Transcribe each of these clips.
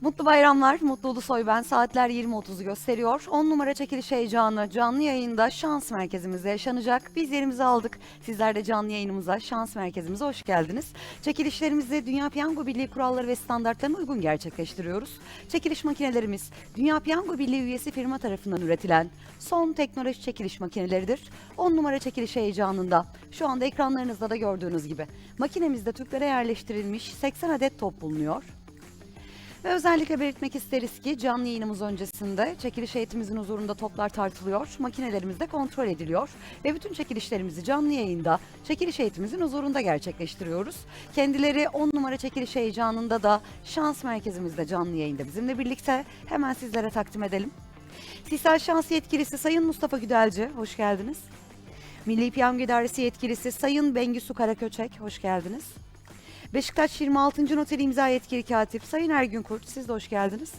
Mutlu bayramlar, Mutlu Ulusoy ben. Saatler 20.30'u gösteriyor. 10 numara çekiliş heyecanı canlı yayında şans merkezimizde yaşanacak. Biz yerimizi aldık. Sizler de canlı yayınımıza, şans merkezimize hoş geldiniz. Çekilişlerimizi Dünya Piyango Birliği kuralları ve standartlarına uygun gerçekleştiriyoruz. Çekiliş makinelerimiz Dünya Piyango Birliği üyesi firma tarafından üretilen son teknoloji çekiliş makineleridir. 10 numara çekiliş heyecanında şu anda ekranlarınızda da gördüğünüz gibi makinemizde tüplere yerleştirilmiş 80 adet top bulunuyor. Ve özellikle belirtmek isteriz ki canlı yayınımız öncesinde çekiliş heyetimizin huzurunda toplar tartılıyor, makinelerimiz de kontrol ediliyor ve bütün çekilişlerimizi canlı yayında çekiliş heyetimizin huzurunda gerçekleştiriyoruz. Kendileri 10 numara çekiliş heyecanında da şans merkezimizde canlı yayında bizimle birlikte hemen sizlere takdim edelim. Sisal Şans Yetkilisi Sayın Mustafa Güdelci, hoş geldiniz. Milli Piyango İdaresi Yetkilisi Sayın Bengisu Karaköçek, hoş geldiniz. Beşiktaş 26. Noteri imza yetkili katip Sayın Ergün Kurt, siz de hoş geldiniz.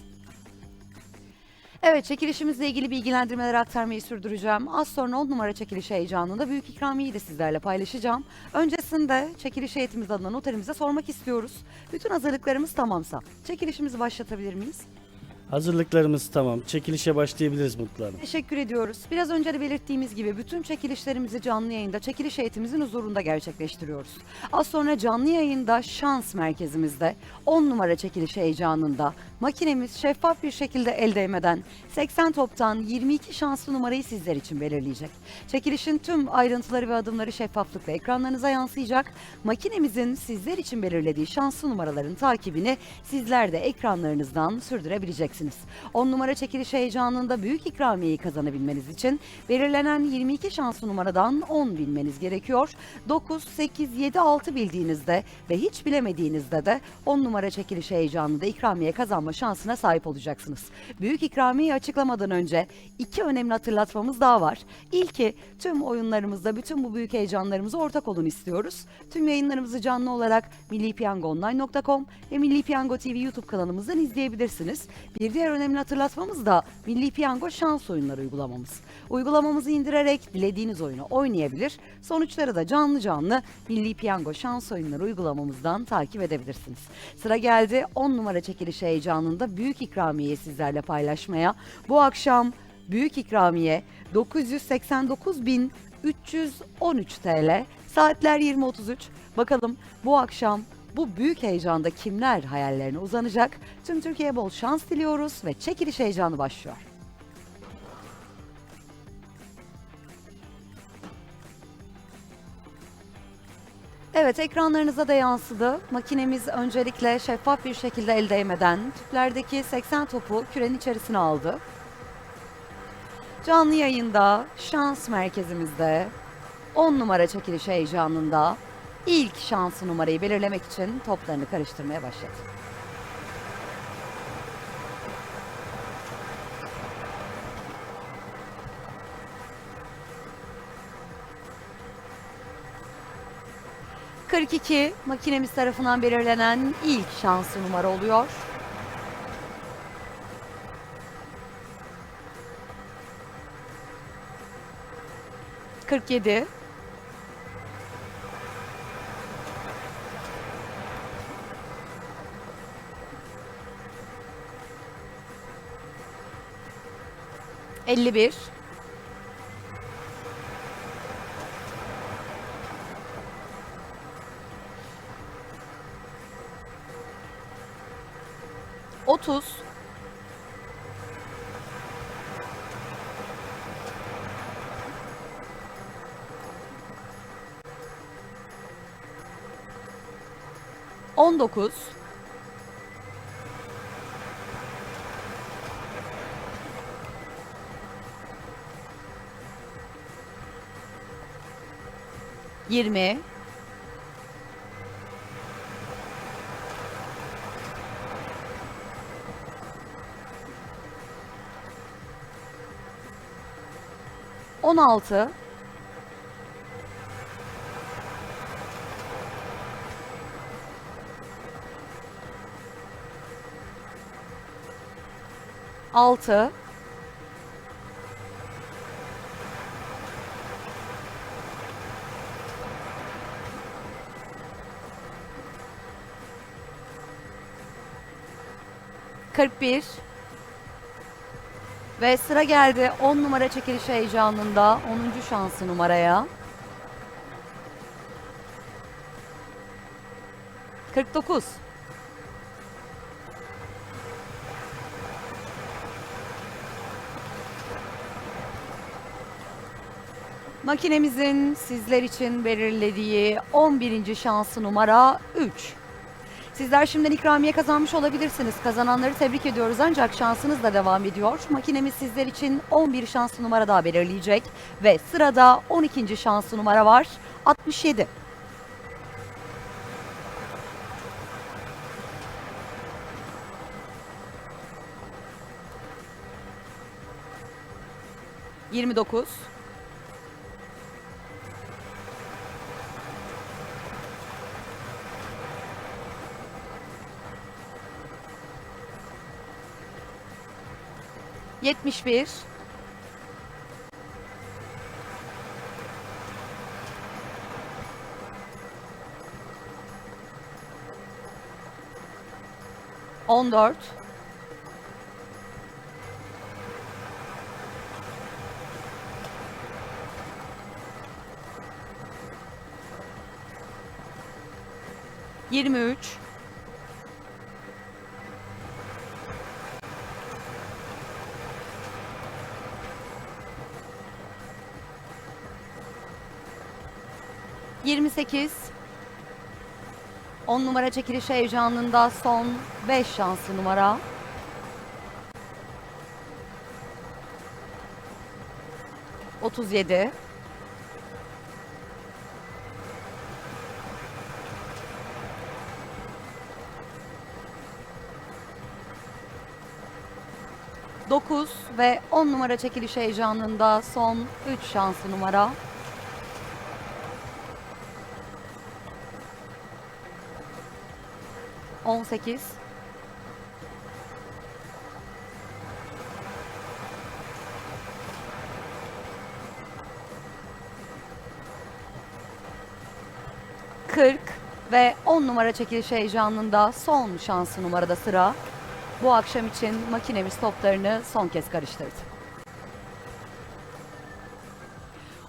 Evet, çekilişimizle ilgili bilgilendirmeler aktarmayı sürdüreceğim. Az sonra 10 numara çekiliş heyecanında büyük ikramiyeyi de sizlerle paylaşacağım. Öncesinde çekiliş heyetimiz adına noterimize sormak istiyoruz. Bütün hazırlıklarımız tamamsa çekilişimizi başlatabilir miyiz? Hazırlıklarımız tamam. Çekilişe başlayabiliriz Mutlu Hanım. Teşekkür ediyoruz. Biraz önce de belirttiğimiz gibi bütün çekilişlerimizi canlı yayında çekiliş heyetimizin huzurunda gerçekleştiriyoruz. Az sonra canlı yayında şans merkezimizde 10 numara çekiliş heyecanında makinemiz şeffaf bir şekilde el değmeden 80 toptan 22 şanslı numarayı sizler için belirleyecek. Çekilişin tüm ayrıntıları ve adımları şeffaflıkla ekranlarınıza yansıyacak. Makinemizin sizler için belirlediği şanslı numaraların takibini sizler de ekranlarınızdan sürdürebileceksiniz. 10 numara çekiliş heyecanında büyük ikramiyeyi kazanabilmeniz için belirlenen 22 şanslı numaradan 10 bilmeniz gerekiyor. 9, 8, 7, 6 bildiğinizde ve hiç bilemediğinizde de 10 numara çekiliş heyecanında ikramiye kazanma şansına sahip olacaksınız. Büyük ikramiyeyi açıklamadan önce iki önemli hatırlatmamız daha var. İlki tüm oyunlarımızda bütün bu büyük heyecanlarımıza ortak olun istiyoruz. Tüm yayınlarımızı canlı olarak millipiyangoonline.com ve Milli Piyango TV YouTube kanalımızdan izleyebilirsiniz. Bir diğer önemli hatırlatmamız da Milli Piyango şans oyunları uygulamamız. Uygulamamızı indirerek dilediğiniz oyunu oynayabilir. Sonuçları da canlı canlı Milli Piyango şans oyunları uygulamamızdan takip edebilirsiniz. Sıra geldi 10 numara çekiliş heyecanında büyük ikramiyeyi sizlerle paylaşmaya. Bu akşam büyük ikramiye 989.313 TL. Saatler 20.33. Bakalım bu akşam bu büyük heyecanda kimler hayallerine uzanacak? Tüm Türkiye'ye bol şans diliyoruz ve çekiliş heyecanı başlıyor. Evet ekranlarınıza da yansıdı. Makinemiz öncelikle şeffaf bir şekilde el değmeden tüplerdeki 80 topu kürenin içerisine aldı. Canlı yayında şans merkezimizde 10 numara çekiliş heyecanında ilk şansı numarayı belirlemek için toplarını karıştırmaya başladı. ...42 makinemiz tarafından belirlenen ilk şanslı numara oluyor. Kırk yedi. Elli bir. Otuz. On dokuz. Yirmi. On altı. Altı. 41 ve sıra geldi 10 numara çekiliş heyecanında 10. şansı numaraya. 49 Makinemizin sizler için belirlediği 11. şansı numara 3. Sizler şimdiden ikramiye kazanmış olabilirsiniz. Kazananları tebrik ediyoruz ancak şansınız da devam ediyor. Makinemiz sizler için 11 şanslı numara daha belirleyecek. Ve sırada 12. şanslı numara var. 67. Yirmi dokuz. Yetmiş bir. On dört. Yirmi üç. Yirmi sekiz. 10 numara çekiliş heyecanında son 5 şanslı numara. Otuz yedi. Dokuz ve 10 numara çekiliş heyecanında son 3 şanslı numara. 18 40 ve 10 numara çekiliş heyecanında son şansı numarada sıra. Bu akşam için makinemiz toplarını son kez karıştırdı.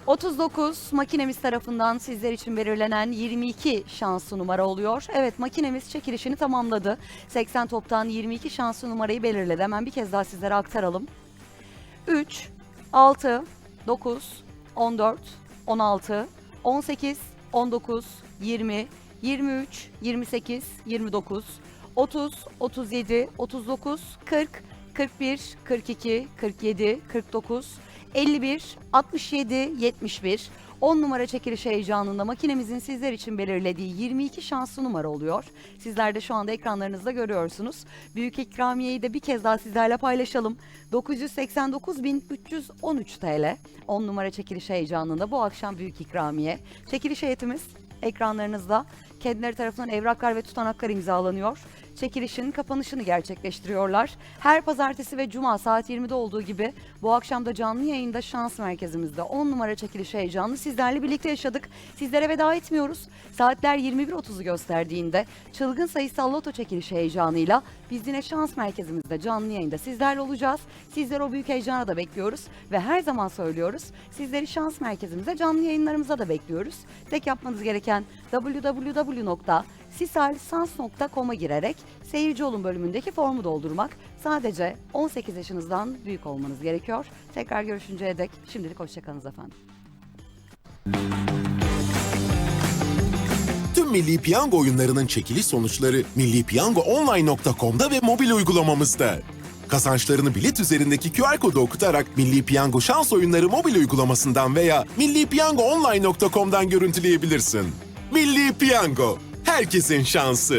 39 makinemiz tarafından sizler için belirlenen 22 şanslı numara oluyor. Evet makinemiz çekilişini tamamladı. 80 toptan 22 şanslı numarayı belirledi. Hemen bir kez daha sizlere aktaralım. 3, 6, 9, 14, 16, 18, 19, 20, 23, 28, 29, 30, 37, 39, 40, 41, 42, 47, 49, 51, 67, 71. 10 numara çekiliş heyecanında makinemizin sizler için belirlediği 22 şanslı numara oluyor. Sizler de şu anda ekranlarınızda görüyorsunuz. Büyük ikramiyeyi de bir kez daha sizlerle paylaşalım. 989.313 TL. 10 numara çekiliş heyecanında bu akşam büyük ikramiye. Çekiliş heyetimiz ekranlarınızda kendileri tarafından evraklar ve tutanaklar imzalanıyor. Çekilişin kapanışını gerçekleştiriyorlar. Her pazartesi ve cuma saat 20'de olduğu gibi bu akşam da canlı yayında şans merkezimizde 10 numara çekiliş heyecanını sizlerle birlikte yaşadık. Sizlere veda etmiyoruz. Saatler 21.30'u gösterdiğinde çılgın sayısal loto çekiliş heyecanıyla biz yine şans merkezimizde canlı yayında sizlerle olacağız. Sizleri o büyük heyecana da bekliyoruz ve her zaman söylüyoruz. Sizleri şans merkezimize canlı yayınlarımıza da bekliyoruz. Tek yapmanız gereken www.sisalsans.com'a girerek seyirci olun bölümündeki formu doldurmak. Sadece 18 yaşınızdan büyük olmanız gerekiyor. Tekrar görüşünceye dek şimdilik hoşçakalınız efendim. Tüm Milli Piyango oyunlarının çekiliş sonuçları millipiyangoonline.com'da ve mobil uygulamamızda. Kazançlarını bilet üzerindeki QR kodu okutarak Milli Piyango şans oyunları mobil uygulamasından veya millipiyangoonline.com'dan görüntüleyebilirsin. Milli Piyango, herkesin şansı.